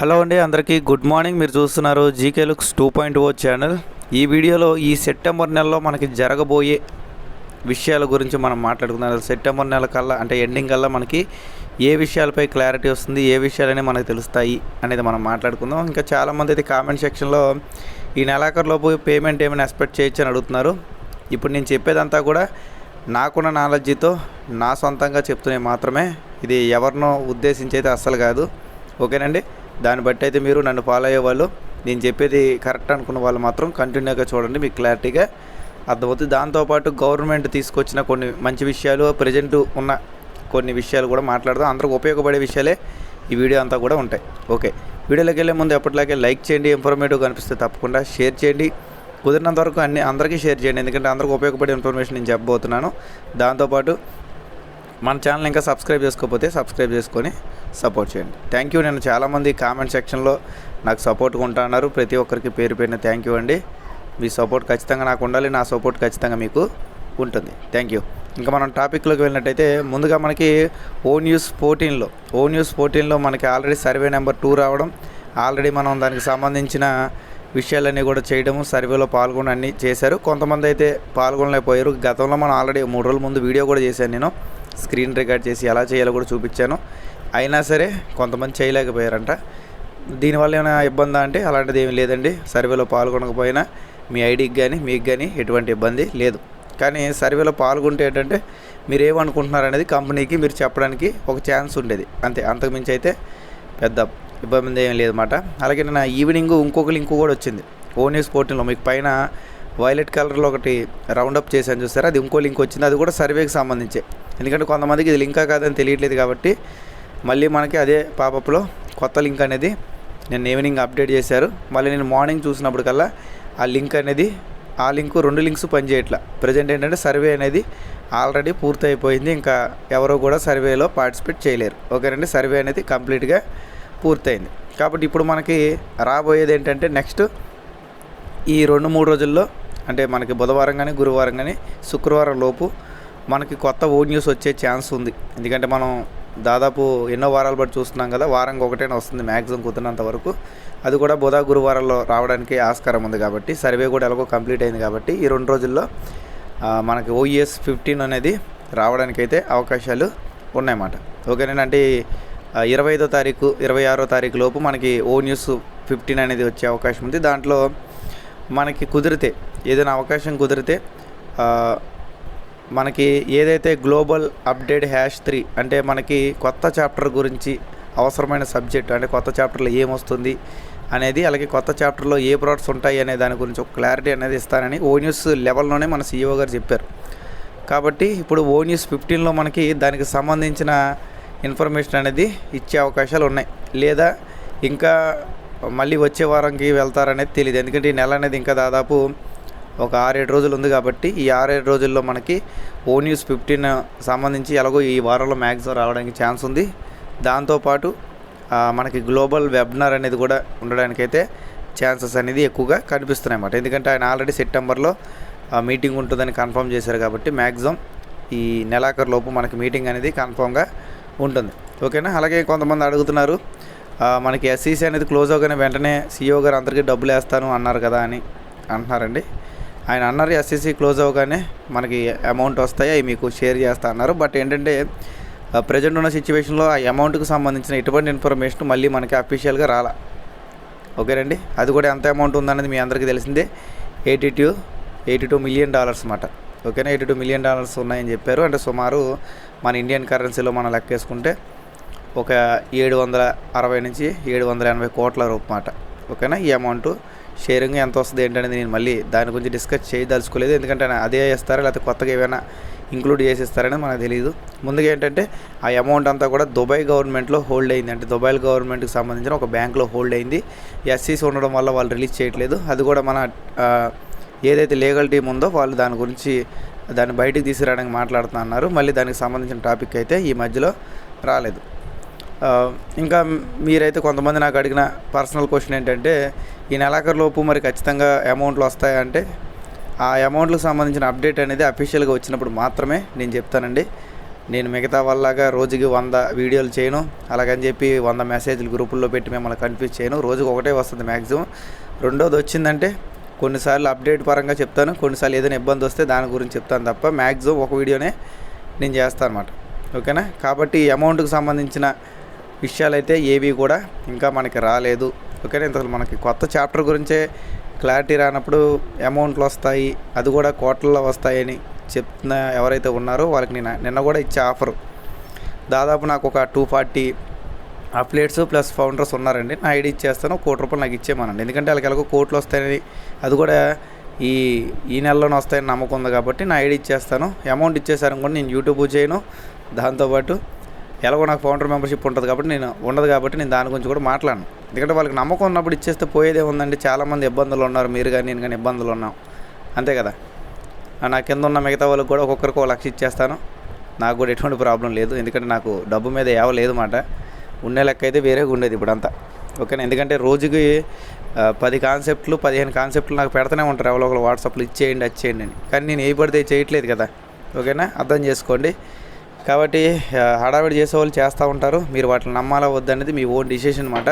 Hello అండి అందరికీ good morning. మీరు చూస్తున్నారు GK looks two point O channel. ఈ వీడియోలో ఈ సెప్టెంబర్ నెలలో మనకి జరగబోయే విషయాల గురించి మనం మాట్లాడుకుందాం. సెప్టెంబర్ నెల కల్లా అంటే ఎండింగ్ కల్లా మనకి ఏ విషయాలపై క్లారిటీ వస్తుంది ఏ విషయాలని మనకు తెలుస్తాయి అనేది మనం మాట్లాడుకుందాం. ఇంకా చాలామంది అయితే కామెంట్ సెక్షన్లో ఈ నెలాఖరులోపు పేమెంట్ ఏమైనా ఎక్స్పెక్ట్ చేయొచ్చు అని అడుగుతున్నారు. ఇప్పుడు నేను చెప్పేదంతా కూడా నాకున్న నాలెడ్జ్తో నా సొంతంగా చెప్తున్నాయి మాత్రమే. ఇది ఎవరినో ఉద్దేశించి అయితే అస్సలు కాదు. ఓకేనండి? దాన్ని బట్టి అయితే మీరు నన్ను ఫాలో అయ్యే వాళ్ళు నేను చెప్పేది కరెక్ట్ అనుకున్న వాళ్ళు మాత్రం కంటిన్యూగా చూడండి మీకు క్లారిటీగా అర్థమవుతుంది. దాంతోపాటు గవర్నమెంట్ తీసుకొచ్చిన కొన్ని మంచి విషయాలు ప్రజెంట్ ఉన్న కొన్ని విషయాలు కూడా మాట్లాడదాం. అందరికి ఉపయోగపడే విషయాలే ఈ వీడియో అంతా కూడా ఉంటాయి. ఓకే వీడియోలోకి వెళ్ళే ముందు ఎప్పటిలాగే లైక్ చేయండి ఇన్ఫర్మేటివ్ కనిపిస్తే తప్పకుండా షేర్ చేయండి. కుదిరినంత వరకు అన్ని అందరికీ షేర్ చేయండి. ఎందుకంటే అందరికి ఉపయోగపడే ఇన్ఫర్మేషన్ నేను చెప్పబోతున్నాను. దాంతోపాటు మన ఛానల్ ఇంకా సబ్స్క్రైబ్ చేసుకోకపోతే సబ్స్క్రైబ్ చేసుకొని సపోర్ట్ చేయండి. థ్యాంక్ యూ నేను చాలామంది కామెంట్ సెక్షన్లో నాకు సపోర్ట్గా ఉంటున్నారు ప్రతి ఒక్కరికి పేరు పేరున థ్యాంక్ యూ అండి. మీ సపోర్ట్ ఖచ్చితంగా నాకు ఉండాలి. నా సపోర్ట్ ఖచ్చితంగా మీకు ఉంటుంది. థ్యాంక్ యూ ఇంకా మనం టాపిక్లోకి వెళ్ళినట్టయితే ముందుగా మనకి ఓ న్యూస్ ఫోర్టీన్లో ఓ న్యూస్ ఫోర్టీన్లో మనకి ఆల్రెడీ సర్వే నెంబర్ టూ రావడం ఆల్రెడీ మనం దానికి సంబంధించిన విషయాలన్నీ కూడా చేయడము సర్వేలో పాల్గొని అన్నీ చేశారు. కొంతమంది అయితే పాల్గొనలేకపోయారు. గతంలో మనం ఆల్రెడీ మూడు రోజుల ముందు వీడియో కూడా చేశాను నేను. స్క్రీన్ రికార్డ్ చేసి ఎలా చేయాలో కూడా చూపించాను. అయినా సరే కొంతమంది చేయలేకపోయారంట. దీనివల్ల ఏమైనా ఇబ్బందా అంటే అలాంటిది ఏమీ లేదండి. సర్వేలో పాల్గొనకపోయినా మీ ఐడికి కానీ మీకు కానీ ఎటువంటి ఇబ్బంది లేదు. కానీ సర్వేలో పాల్గొంటే ఏంటంటే మీరు ఏమనుకుంటున్నారు అనేది కంపెనీకి మీరు చెప్పడానికి ఒక ఛాన్స్ ఉండేది. అంతే అంతకుమించి అయితే పెద్ద ఇబ్బంది ఏం లేదన్నమాట. అలాగే నేను ఈవినింగ్ ఇంకొక లింక్ కూడా వచ్చింది. ఓన్యూస్ పోర్టల్లో మీకు పైన వైలెట్ కలర్లో ఒకటి రౌండప్ చేశాను చూసారా? అది ఇంకో లింక్ వచ్చింది. అది కూడా సర్వేకి సంబంధించి. ఎందుకంటే కొంతమందికి ఇది లింకా కాదని తెలియట్లేదు కాబట్టి మళ్ళీ మనకి అదే పాపప్లో కొత్త లింక్ అనేది నేను ఈవినింగ్ అప్డేట్ చేశారు. మళ్ళీ నేను మార్నింగ్ చూసినప్పటికల్లా ఆ లింక్ అనేది ఆ లింక్ రెండు లింక్స్ పనిచేయట్లా. ప్రజెంట్ ఏంటంటే సర్వే అనేది ఆల్రెడీ పూర్తయిపోయింది. ఇంకా ఎవరో కూడా సర్వేలో పార్టిసిపేట్ చేయలేరు. ఓకేనండి? సర్వే అనేది కంప్లీట్గా పూర్తయింది. కాబట్టి ఇప్పుడు మనకి రాబోయేది ఏంటంటే నెక్స్ట్ ఈ రెండు మూడు రోజుల్లో అంటే మనకి బుధవారం కానీ గురువారం కానీ శుక్రవారం లోపు మనకి కొత్త ఓ న్యూస్ వచ్చే ఛాన్స్ ఉంది. ఎందుకంటే మనం దాదాపు ఎన్నో వారాలు బట్టి చూస్తున్నాం కదా వారంకి ఒకటేనా వస్తుంది మ్యాక్సిమం కుదిరినంత వరకు. అది కూడా బుధ గురువారంలో రావడానికి ఆస్కారం ఉంది కాబట్టి సర్వే కూడా ఎలాగో కంప్లీట్ అయింది కాబట్టి ఈ రెండు రోజుల్లో మనకి ఓఈఎస్ ఫిఫ్టీన్ అనేది రావడానికి అయితే అవకాశాలు ఉన్నాయన్నమాట. ఓకేనండి ఇరవై ఐదో తారీఖు ఇరవై ఆరో తారీఖు లోపు మనకి ఓ న్యూస్ ఫిఫ్టీన్ అనేది వచ్చే అవకాశం ఉంది. దాంట్లో మనకి కుదిరితే ఏదైనా అవకాశం కుదిరితే మనకి ఏదైతే గ్లోబల్ అప్డేట్ హ్యాష్ త్రీ అంటే మనకి కొత్త చాప్టర్ గురించి అవసరమైన సబ్జెక్ట్ అంటే కొత్త చాప్టర్లో ఏమొస్తుంది అనేది అలాగే కొత్త చాప్టర్లో ఏ ప్రోడక్ట్స్ ఉంటాయి అనే దాని గురించి ఒక క్లారిటీ అనేది ఇస్తానని ఓ న్యూస్ లెవెల్లోనే మన సీఈఓ గారు చెప్పారు. కాబట్టి ఇప్పుడు ఓ న్యూస్ ఫిఫ్టీన్లో మనకి దానికి సంబంధించిన ఇన్ఫర్మేషన్ అనేది ఇచ్చే అవకాశాలు ఉన్నాయి. లేదా ఇంకా మళ్ళీ వచ్చే వారంకి వెళ్తారనేది తెలియదు ఎందుకంటే ఈ నెల అనేది ఇంకా దాదాపు ఒక ఆరేడు రోజులు ఉంది కాబట్టి ఈ ఆరేడు రోజుల్లో మనకి ఓ న్యూస్ ఫిఫ్టీన్ సంబంధించి ఎలాగో ఈ వారంలో మ్యాక్సిమం రావడానికి ఛాన్స్ ఉంది. దాంతోపాటు మనకి గ్లోబల్ వెబినార్ అనేది కూడా ఉండడానికైతే ఛాన్సెస్ అనేది ఎక్కువగా కనిపిస్తున్నాయి అన్నమాట. ఎందుకంటే ఆయన ఆల్రెడీ సెప్టెంబర్లో మీటింగ్ ఉంటుందని కన్ఫర్మ్ చేశారు కాబట్టి మ్యాక్సిమం ఈ నెలాఖరు లోపు మనకి మీటింగ్ అనేది కన్ఫర్మ్గా ఉంటుంది. ఓకేనా? అలాగే కొంతమంది అడుగుతున్నారు మనకి ఎస్సీసీ అనేది క్లోజ్ అవగానే వెంటనే సీఈఓ గారు అందరికీ డబ్బులు వేస్తాను అన్నారు కదా అని అంటున్నారండి. ఆయన అన్నారు ఎస్సీసీ క్లోజ్ అవగానే మనకి అమౌంట్ వస్తాయి అవి మీకు షేర్ చేస్తా అన్నారు. బట్ ఏంటంటే ప్రజెంట్ ఉన్న సిచ్యువేషన్లో ఆ అమౌంట్కి సంబంధించిన ఎటువంటి ఇన్ఫర్మేషన్ మళ్ళీ మనకి అఫీషియల్గా రాలా. ఓకేనండి అది కూడా ఎంత అమౌంట్ ఉందనేది మీ అందరికీ తెలిసిందే. Eighty two eighty two million dollars అన్నమాట. ఓకేనా ఎయిటీ టూ మిలియన్ డాలర్స్ ఉన్నాయని చెప్పారు. అంటే సుమారు మన ఇండియన్ కరెన్సీలో మనం లెక్కేసుకుంటే ఒక ఏడు వందల అరవై నుంచి ఏడు వందల ఎనభై కోట్ల రూపాయట ఓకేనా? ఈ అమౌంట్ షేరింగ్ ఎంత వస్తుంది ఏంటనేది నేను మళ్ళీ దాని గురించి డిస్కస్ చేయదలుచుకోలేదు. ఎందుకంటే అదే ఇస్తారా లేకపోతే కొత్తగా ఏమైనా ఇంక్లూడ్ చేసేస్తారని మనకు తెలియదు ముందుగా ఏంటంటే ఆ అమౌంట్ అంతా కూడా దుబాయ్ గవర్నమెంట్లో హోల్డ్ అయింది. అంటే దుబాయ్ గవర్నమెంట్కి సంబంధించిన ఒక బ్యాంక్లో హోల్డ్ అయింది. ఎస్సీస్ ఉండడం వల్ల వాళ్ళు రిలీజ్ చేయట్లేదు. అది కూడా మన ఏదైతే లీగల్ టీం ఉందో వాళ్ళు దాని గురించి దాన్ని బయటికి తీసుకురావడానికి మాట్లాడుతున్నా అన్నారు. మళ్ళీ దానికి సంబంధించిన టాపిక్ అయితే ఈ మధ్యలో రాలేదు. ఇంకా మీరైతే కొంతమంది నాకు అడిగిన పర్సనల్ క్వశ్చన్ ఏంటంటే ఈ నెలాఖరు లోపు మరి ఖచ్చితంగా అమౌంట్లు వస్తాయంటే ఆ అమౌంట్లకు సంబంధించిన అప్డేట్ అనేది అఫీషియల్గా వచ్చినప్పుడు మాత్రమే నేను చెప్తానండి. నేను మిగతా వాళ్ళగా రోజుకి వంద వీడియోలు చేయను. అలాగని చెప్పి వంద మెసేజ్లు గ్రూపుల్లో పెట్టి మిమ్మల్ని కన్ఫ్యూజ్ చేయను. రోజుకి ఒకటే వస్తుంది మ్యాక్సిమం రెండోది వచ్చిందంటే కొన్నిసార్లు అప్డేట్ పరంగా చెప్తాను. కొన్నిసార్లు ఏదైనా ఇబ్బంది వస్తే దాని గురించి చెప్తాను తప్ప మ్యాక్సిమం ఒక వీడియోనే నేను చేస్తాను అనమాట ఓకేనా? కాబట్టి అమౌంట్కి సంబంధించిన విషయాలైతే ఏవి కూడా ఇంకా మనకి రాలేదు. ఓకేనా? ఇంత మనకి కొత్త చాప్టర్ గురించే క్లారిటీ రానప్పుడు అమౌంట్లు వస్తాయి అది కూడా కోట్లలో వస్తాయని చెప్తున్న ఎవరైతే ఉన్నారో వాళ్ళకి నేను నిన్న కూడా ఇచ్చే ఆఫర్. దాదాపు నాకు ఒక టూ ఫార్టీ అప్లేట్స్ ప్లస్ ఫౌండర్స్ ఉన్నారండి. నా ఐడి ఇచ్చేస్తాను కోటి రూపాయలు నాకు ఇచ్చేయమనండి. ఎందుకంటే వాళ్ళకి ఎలాగో కోట్లు వస్తాయని అది కూడా ఈ ఈ నెలలోనే వస్తాయని నమ్మకం ఉంది కాబట్టి నా ఐడి ఇచ్చేస్తాను. అమౌంట్ ఇచ్చేసారని కూడా నేను యూట్యూబ్ చేయను. దాంతోపాటు ఎలాగో నాకు ఫౌండర్ మెంబర్షిప్ ఉంటుంది కాబట్టి నేను ఉండదు కాబట్టి నేను దాని గురించి కూడా మాట్లాడను. ఎందుకంటే వాళ్ళకి నమ్మకం ఉన్నప్పుడు ఇచ్చేస్తే పోయేదే ఉందండి. చాలామంది ఇబ్బందులు ఉన్నారు. మీరు కానీ నేను కానీ ఇబ్బందులు ఉన్నాం. అంతే కదా? నా కింద ఉన్న మిగతా వాళ్ళకి కూడా ఒక్కొక్కరికి ఒక లక్ష ఇచ్చేస్తాను. నాకు కూడా ఎటువంటి ప్రాబ్లం లేదు. ఎందుకంటే నాకు డబ్బు మీద ఏవ లేదు మాట. ఉండే లెక్క అయితే వేరేగా ఉండేది ఇప్పుడంతా. ఓకేనా? ఎందుకంటే రోజుకి పది కాన్సెప్ట్లు పదిహేను కాన్సెప్ట్లు నాకు పెడతానే ఉంటారు. ఎవరో ఒకరు వాట్సాప్లో ఇచ్చేయండి వచ్చేయండి అని. కానీ నేను ఏ పడితే చేయట్లేదు కదా? ఓకేనా? అర్థం చేసుకోండి. కాబట్టి హడావిడి హడావిడి చేసేవాళ్ళు చేస్తూ ఉంటారు. మీరు వాటిని నమ్మాలా వద్దనేది మీ ఓన్ డిసిషన్ అనమాట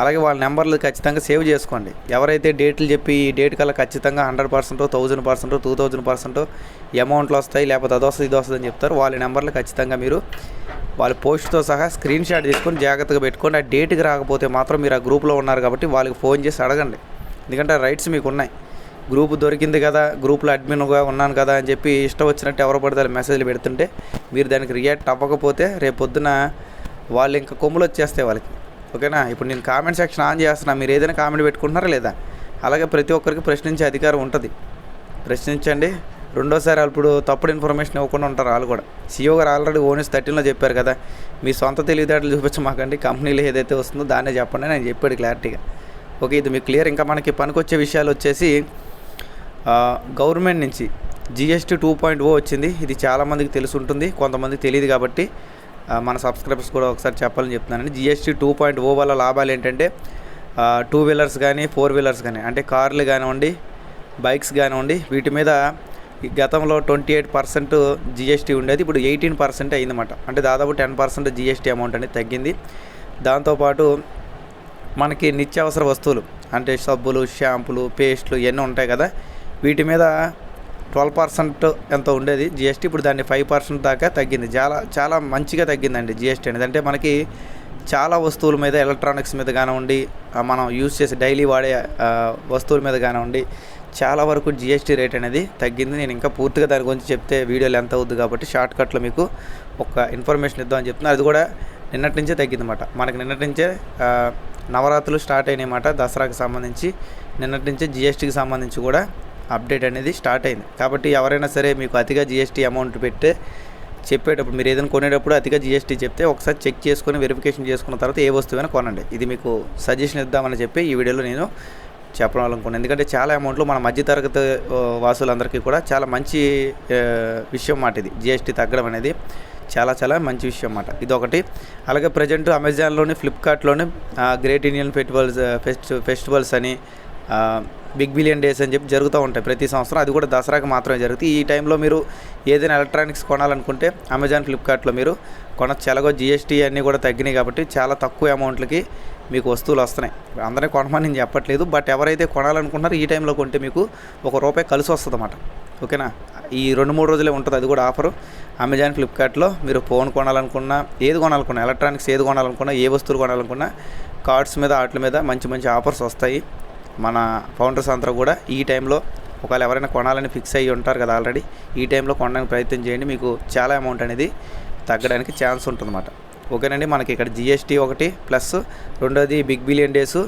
అలాగే వాళ్ళ నెంబర్లు ఖచ్చితంగా సేవ్ చేసుకోండి. ఎవరైతే డేట్లు చెప్పి ఈ డేట్ కల్లా ఖచ్చితంగా hundred percent thousand percent two thousand percent అమౌంట్లు వస్తాయి లేకపోతే అది వస్తుంది ఇది వస్తుంది అని చెప్తారు. వాళ్ళ నెంబర్లు ఖచ్చితంగా మీరు వాళ్ళ పోస్ట్తో సహా స్క్రీన్ షాట్ తీసుకొని జాగ్రత్తగా పెట్టుకోండి. ఆ డేట్కి రాకపోతే మాత్రం మీరు ఆ గ్రూప్లో ఉన్నారు కాబట్టి వాళ్ళకి ఫోన్ చేసి అడగండి. ఎందుకంటే ఆ రైట్స్ మీకు ఉన్నాయి. గ్రూప్ దొరికింది కదా గ్రూప్లో అడ్మిన్గా ఉన్నాను కదా అని చెప్పి ఇష్టం వచ్చినట్టు ఎవరు పడితే వాళ్ళు మెసేజ్లు పెడుతుంటే మీరు దానికి రియాక్ట్ అవ్వకపోతే రేపు పొద్దున వాళ్ళు ఇంకా కొమ్ములు వచ్చేస్తాయి వాళ్ళకి. ఓకేనా? ఇప్పుడు నేను కామెంట్ సెక్షన్ ఆన్ చేస్తున్నా. మీరు ఏదైనా కామెంట్ పెట్టుకుంటున్నారా లేదా? అలాగే ప్రతి ఒక్కరికి ప్రశ్నించే అధికారం ఉంటుంది. ప్రశ్నించండి. రెండోసారి వాళ్ళు ఇప్పుడు తప్పుడు ఇన్ఫర్మేషన్ ఇవ్వకుండా ఉంటారు వాళ్ళు కూడా. సీఓ గారు ఆల్రెడీ ఓనెస్ థర్టీన్లో చెప్పారు కదా. మీ సొంత తెలివితేటలు చూపించమాకండి కంపెనీలో ఏదైతే వస్తుందో దాన్నే చెప్పండి నేను చెప్పాడు క్లారిటీగా ఓకే ఇది మీకు క్లియర్ ఇంకా మనకి పనికొచ్చే విషయాలు వచ్చేసి గవర్నమెంట్ నుంచి జిఎస్టీ టూ పాయింట్ ఓ వచ్చింది. ఇది చాలామందికి తెలిసి ఉంటుంది. కొంతమందికి తెలియదు కాబట్టి మన సబ్స్క్రైబర్స్ కూడా ఒకసారి చెప్పాలని చెప్తున్నానండి. జిఎస్టీ టూ పాయింట్ ఓ వల్ల లాభాలు ఏంటంటే టూ వీలర్స్ కానీ ఫోర్ వీలర్స్ కానీ అంటే కార్లు కానివ్వండి బైక్స్ కానివ్వండి వీటి మీద గతంలో ట్వంటీ ఎయిట్ పర్సెంట్ జిఎస్టీ ఉండేది. ఇప్పుడు ఎయిటీన్ పర్సెంట్ అయిందన్నమాట. అంటే దాదాపు టెన్ పర్సెంట్ జిఎస్టీ అమౌంట్ అనేది తగ్గింది. దాంతోపాటు మనకి నిత్యావసర వస్తువులు అంటే సబ్బులు షాంపులు పేస్ట్లు ఇవన్నీ ఉంటాయి కదా. వీటి మీద ట్వెల్వ్ పర్సెంట్ ఎంత ఉండేది? జిఎస్టీ ఇప్పుడు దాన్ని ఫైవ్ పర్సెంట్ దాకా తగ్గింది. చాలా చాలా మంచిగా తగ్గిందండి జిఎస్టీ అనేది. అంటే మనకి చాలా వస్తువుల మీద ఎలక్ట్రానిక్స్ మీద కానివ్వండి మనం యూజ్ చేసే డైలీ వాడే వస్తువుల మీద కానివ్వండి చాలా వరకు జిఎస్టీ రేట్ అనేది తగ్గింది. నేను ఇంకా పూర్తిగా దాని గురించి చెప్తే వీడియోలు ఎంత అవుద్ది కాబట్టి షార్ట్ కట్లో మీకు ఒక ఇన్ఫర్మేషన్ ఇద్దామని చెప్తున్నాను అది కూడా నిన్నటి నుంచే తగ్గిందన్నమాట మనకి నిన్నటి నుంచే నవరాత్రులు స్టార్ట్ అయినాయన్నమాట దసరాకి సంబంధించి. నిన్నటి నుంచే జిఎస్టీకి సంబంధించి కూడా అప్డేట్ అనేది స్టార్ట్ అయింది. కాబట్టి ఎవరైనా సరే మీకు అతిగా జిఎస్టీ అమౌంట్ పెట్టే చెప్పేటప్పుడు మీరు ఏదైనా కొనేటప్పుడు అతిగా జిఎస్టీ చెప్తే ఒకసారి చెక్ చేసుకొని వెరిఫికేషన్ చేసుకున్న తర్వాత ఏ వస్తువైనా కొనండి. ఇది మీకు సజెషన్ ఇద్దామని చెప్పి ఈ వీడియోలో నేను చెప్పాలనుకున్నాను. ఎందుకంటే చాలా అమౌంట్లు మన మధ్యతరగతి వాసులందరికీ కూడా చాలా మంచి విషయం మాట ఇది. జిఎస్టీ తగ్గడం అనేది చాలా చాలా మంచి విషయం అన్నమాట ఇది ఒకటి అలాగే ప్రజెంట్ అమెజాన్లోని ఫ్లిప్కార్ట్లోని great Indian festivals fest festivals అని బిగ్ బిలియన్ డేస్ అని చెప్పి జరుగుతూ ఉంటాయి ప్రతి సంవత్సరం. అది కూడా దసరాకి మాత్రమే జరుగుతుంది. ఈ టైంలో మీరు ఏదైనా ఎలక్ట్రానిక్స్ కొనాలనుకుంటే అమెజాన్ ఫ్లిప్కార్ట్లో మీరు కొనచ్చు. ఎలాగో జిఎస్టీ అన్నీ కూడా తగ్గినాయి కాబట్టి చాలా తక్కువ అమౌంట్లకి మీకు వస్తువులు వస్తున్నాయి. అందరినీ కొనమని నేను చెప్పట్లేదు. బట్ ఎవరైతే కొనాలనుకుంటున్నారో ఈ టైంలో కొంటే మీకు ఒక రూపాయి కలిసి వస్తుంది అన్నమాట ఓకేనా? ఈ రెండు మూడు రోజులే ఉంటుంది. అది కూడా ఆఫరు. అమెజాన్ ఫ్లిప్కార్ట్లో మీరు ఫోన్ కొనాలనుకున్నా ఏది కొనాలనుకున్నా ఎలక్ట్రానిక్స్ ఏది కొనాలనుకున్నా ఏ వస్తువులు కొనాలనుకున్నా కార్డ్స్ మీద వాటి మీద మంచి మంచి ఆఫర్స్ వస్తాయి. మన ఫౌండర్స్ అందరూ కూడా ఈ టైంలో ఒకవేళ ఎవరైనా కొనాలని ఫిక్స్ అయ్యి ఉంటారు కదా ఆల్రెడీ ఈ టైంలో కొనడానికి ప్రయత్నం చేయండి. మీకు చాలా అమౌంట్ అనేది తగ్గడానికి ఛాన్స్ ఉంటుందన్నమాట. ఓకేనండి మనకి ఇక్కడ జిఎస్టీ ఒకటి ప్లస్ రెండోది big billion days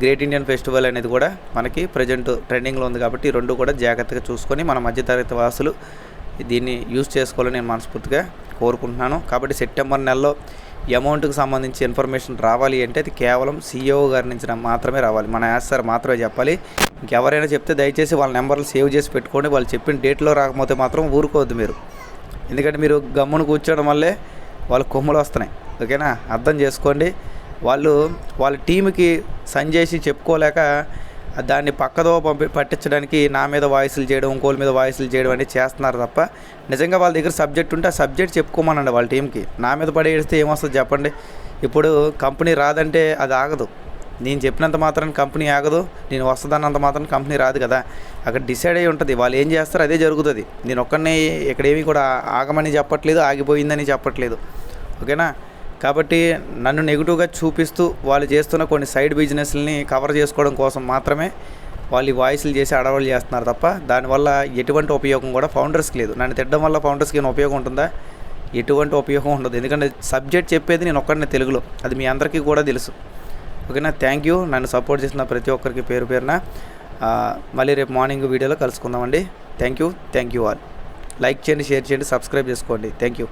great Indian festival అనేది కూడా మనకి ప్రజెంట్ ట్రెండింగ్లో ఉంది కాబట్టి రెండు కూడా జాగ్రత్తగా చూసుకొని మన మధ్యతరగతి వాసులు దీన్ని యూజ్ చేసుకోవాలని నేను మనస్ఫూర్తిగా కోరుకుంటున్నాను. కాబట్టి సెప్టెంబర్ నెలలో అమౌంట్కి సంబంధించి ఇన్ఫర్మేషన్ రావాలి అంటే అది కేవలం సీఈఓ గారి నుంచి మాత్రమే రావాలి. మన యాస్ సార్ మాత్రమే చెప్పాలి. ఇంకెవరైనా చెప్తే దయచేసి వాళ్ళ నెంబర్లు సేవ్ చేసి పెట్టుకోండి. వాళ్ళు చెప్పిన డేట్లో రాకపోతే మాత్రం ఊరుకోవద్దు మీరు. ఎందుకంటే మీరు గమ్మును కూర్చోవడం వల్లే వాళ్ళ కొమ్ములు వస్తున్నాయి. ఓకేనా? అర్థం చేసుకోండి. వాళ్ళు వాళ్ళ టీంకి సంజేసి చెప్పుకోలేక దాన్ని పక్కదో పంపి పట్టించడానికి నా మీద వాయిస్లు చేయడం ఇంకోళ్ళ మీద వాయిస్లు చేయడం అనేది చేస్తున్నారు తప్ప నిజంగా వాళ్ళ దగ్గర సబ్జెక్ట్ ఉంటే ఆ సబ్జెక్ట్ చెప్పుకోమనండి వాళ్ళ టీంకి నా మీద పడేస్తే ఏమొస్తుంది చెప్పండి. ఇప్పుడు కంపెనీ రాదంటే అది ఆగదు. నేను చెప్పినంత మాత్రం కంపెనీ ఆగదు నేను వస్తుందన్నంత మాత్రం కంపెనీ రాదు కదా. అక్కడ డిసైడ్ అయ్యి ఉంటుంది. వాళ్ళు ఏం చేస్తారో అదే జరుగుతుంది. నేను ఒక్కడిని ఇక్కడేమీ కూడా ఆగమని చెప్పట్లేదు ఆగిపోయిందని చెప్పట్లేదు. ఓకేనా? కాబట్టి నన్ను నెగిటివ్గా చూపిస్తూ వాళ్ళు చేస్తున్న కొన్ని సైడ్ బిజినెస్లని కవర్ చేసుకోవడం కోసం మాత్రమే వాళ్ళు ఈ వాయిస్లు చేసి అడవాళ్ళు చేస్తున్నారు తప్ప దానివల్ల ఎటువంటి ఉపయోగం కూడా ఫౌండర్స్కి లేదు. నన్ను తిట్టడం వల్ల ఫౌండర్స్కి ఏమైనా ఉపయోగం ఉంటుందా? ఎటువంటి ఉపయోగం ఉండదు. ఎందుకంటే సబ్జెక్ట్ చెప్పేది నేను ఒక్కడిని తెలుగులో. అది మీ అందరికీ కూడా తెలుసు. ఓకేనా? Thank you. నన్ను సపోర్ట్ చేసిన ప్రతి ఒక్కరికి పేరు పేరున. మళ్ళీ రేపు మార్నింగ్ వీడియోలో కలుసుకుందామండి. Thank you. Thank you all. Like చేయండి షేర్ చేయండి సబ్స్క్రైబ్ చేసుకోండి. Thank you.